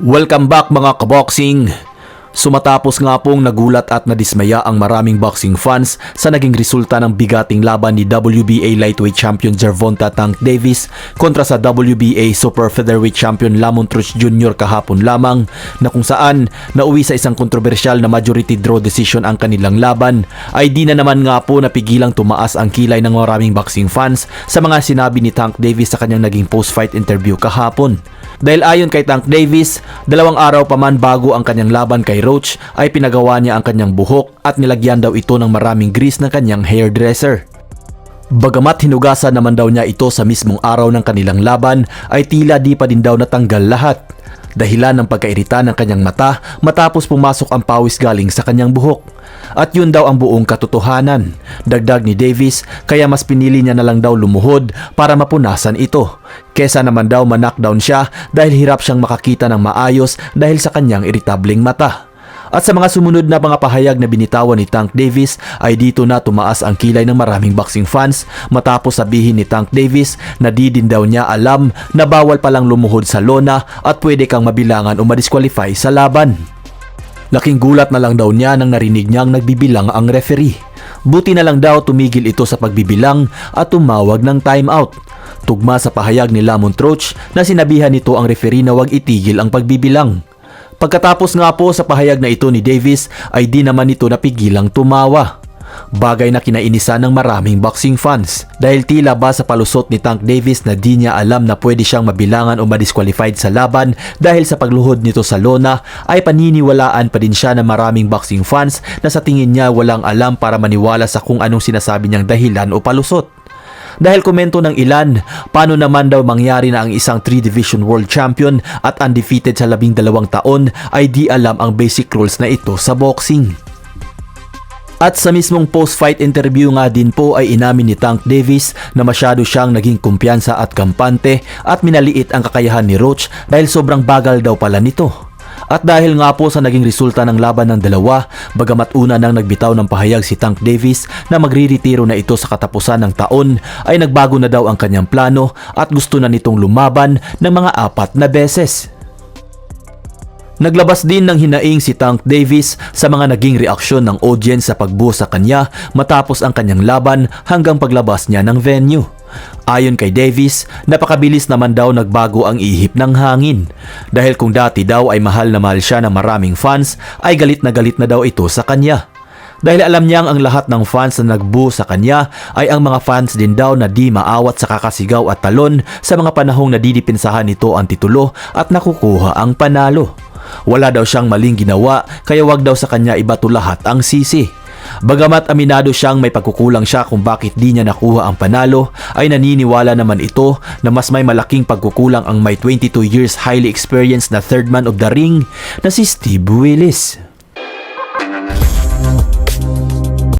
Welcome back mga kaboxing! Sumatapos nga pong nagulat at nadismaya ang maraming boxing fans sa naging resulta ng bigating laban ni WBA Lightweight Champion Gervonta Tank Davis kontra sa WBA Super Featherweight Champion Lamont Truch Jr. kahapon lamang na kung saan nauwi sa isang kontrobersyal na majority draw decision ang kanilang laban ay di na naman nga po napigilang tumaas ang kilay ng maraming boxing fans sa mga sinabi ni Tank Davis sa kanyang naging post-fight interview kahapon. Dahil ayon kay Tank Davis, dalawang araw pa man bago ang kanyang laban kay Roach ay pinagawa niya ang kanyang buhok at nilagyan daw ito ng maraming grease ng kanyang hairdresser. Bagamat hinugasan naman daw niya ito sa mismong araw ng kanilang laban ay tila di pa din daw natanggal lahat. Dahilan ng pagkairita ng kanyang mata matapos pumasok ang pawis galing sa kanyang buhok. At yun daw ang buong katotohanan. Dagdag ni Davis kaya mas pinili niya na lang daw lumuhod para mapunasan ito. Kesa naman daw ma-knockdown siya dahil hirap siyang makakita ng maayos dahil sa kanyang iritabling mata. At sa mga sumunod na mga pahayag na binitawan ni Tank Davis ay dito na tumaas ang kilay ng maraming boxing fans matapos sabihin ni Tank Davis na di din daw niya alam na bawal palang lumuhod sa lona at pwede kang mabilangan o madisqualify sa laban. Laking gulat na lang daw niya nang narinig niyang nagbibilang ang referee. Buti na lang daw tumigil ito sa pagbibilang at tumawag ng timeout. Tugma sa pahayag ni Lamont Roach na sinabihan nito ang referee na huwag itigil ang pagbibilang. Pagkatapos nga po sa pahayag na ito ni Davis ay di naman ito napigilang tumawa. Bagay na kinainisan ng maraming boxing fans dahil tila ba sa palusot ni Tank Davis na di niya alam na pwede siyang mabilangan o madisqualified sa laban dahil sa pagluhod nito sa lona ay paniniwalaan pa din siya ng maraming boxing fans na sa tingin niya walang alam para maniwala sa kung anong sinasabi niyang dahilan o palusot. Dahil komento ng ilan, paano naman daw mangyari na ang isang 3-division world champion at undefeated sa labing dalawang taon ay di alam ang basic rules na ito sa boxing. At sa mismong post-fight interview nga din po ay inamin ni Tank Davis na masyado siyang naging kumpiyansa at kampante at minaliit ang kakayahan ni Roach dahil sobrang bagal daw pala nito. At dahil nga po sa naging resulta ng laban ng dalawa, bagamat una nang nagbitaw ng pahayag si Tank Davis na magriretiro na ito sa katapusan ng taon, ay nagbago na daw ang kanyang plano at gusto na nitong lumaban ng mga apat na beses. Naglabas din ng hinaing si Tank Davis sa mga naging reaksyon ng audience sa pagbuo sa kanya matapos ang kanyang laban hanggang paglabas niya ng venue. Ayon kay Davis, napakabilis naman daw nagbago ang ihip ng hangin. Dahil kung dati daw ay mahal na mahal siya ng maraming fans, ay galit na galit na daw ito sa kanya. Dahil alam niyang ang lahat ng fans na nagbu sa kanya ay ang mga fans din daw na di maawat sa kakasigaw at talon sa mga panahong nadidipinsahan nito ang titulo at nakukuha ang panalo. Wala daw siyang maling ginawa kaya wag daw sa kanya ibato lahat ang sisi. Bagamat aminado siyang may pagkukulang siya kung bakit di niya nakuha ang panalo, ay naniniwala naman ito na mas may malaking pagkukulang ang may 22 years highly experienced na third man of the ring na si Steve Willis.